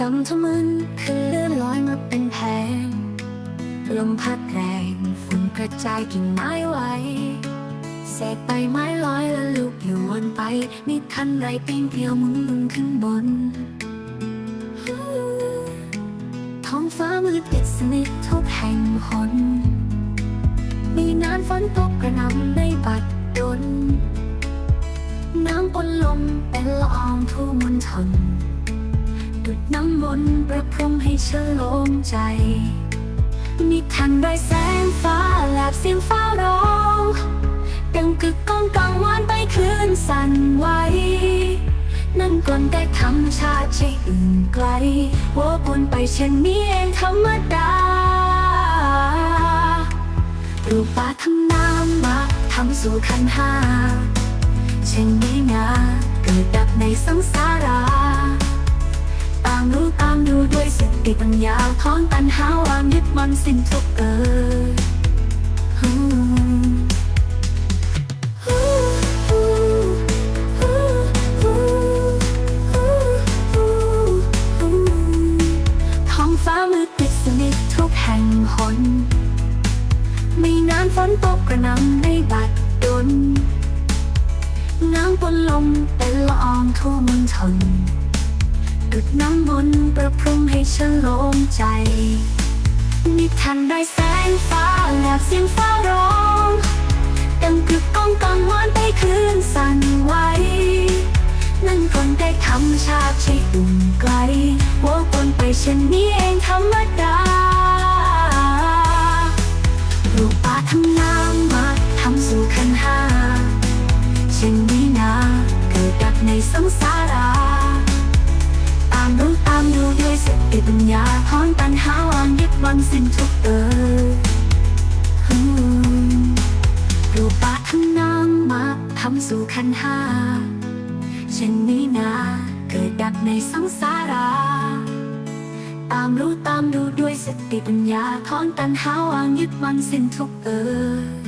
ดำทะมึนคือเลื่อนลอยมาเป็นแผงลมพัดแรงฝุ่นกระจายกิ่งไม้ไหวเศษใบไม้ลอยและลูกอยู่วนไป มีคันไรปีนเกลียวมุนมึนขึ้นบน ท้องฟ้ามืดปิดสนิททุกแห่งหน มีน้ำฝนตกกระหน่ำในบัดดลน้ำปนลมเป็นละอองทุ่วมนทน น้ำมนต์ประพรมให้ฉลมใจ นิทานไรแสงฟ้าแลบเสียงฟ้าร้องดังกึกก้องกังวานไปคลื่นสั่นไหวนั่นกลแต่ธรรมชาติใช่อื่นไกลว่าบนไปเช่นนี้เองธรรมดารูปป่าทำน้ำมาทำสู่ขันห้าเช่นนี้นะเกิดดับในสังสารา ติปัญญาถอนตัณหาวางยึดมันสิ้นทุกเออท้องฟ้ามืดปิดสนิททุกแห่งหนไม่นานฝนตกกระนำในบัดดลน้ำปนลมเป็นละอองทั่วมณฑลดุ ดน้ำมนต์ประพรมให้ฉันโลมใจนิทานได้แสงฟ้าแลบเสียงฟ้าร้องดังกึกก้องกังวานไปคลื่นสั่นไหวนั่นคนได้ธรรมชาติใช่อุ่นไกลว่าคนไปเช่นนี้เองธรรมดารูปป่าทำน้ำมาทำสู่ขันห้าเช่นนี้นะเกิดดับในสังสารา สิ้นทุกข์เออฮู้รูปะทั้งน้ำมาทำสู่ขันธ์ห้าเช่นนี้นะเกิดดับในสังสารา ตามรู้ตามดูด้วยสติปัญญาถอนตัณหาวางยึดวันสิ้นทุกเออ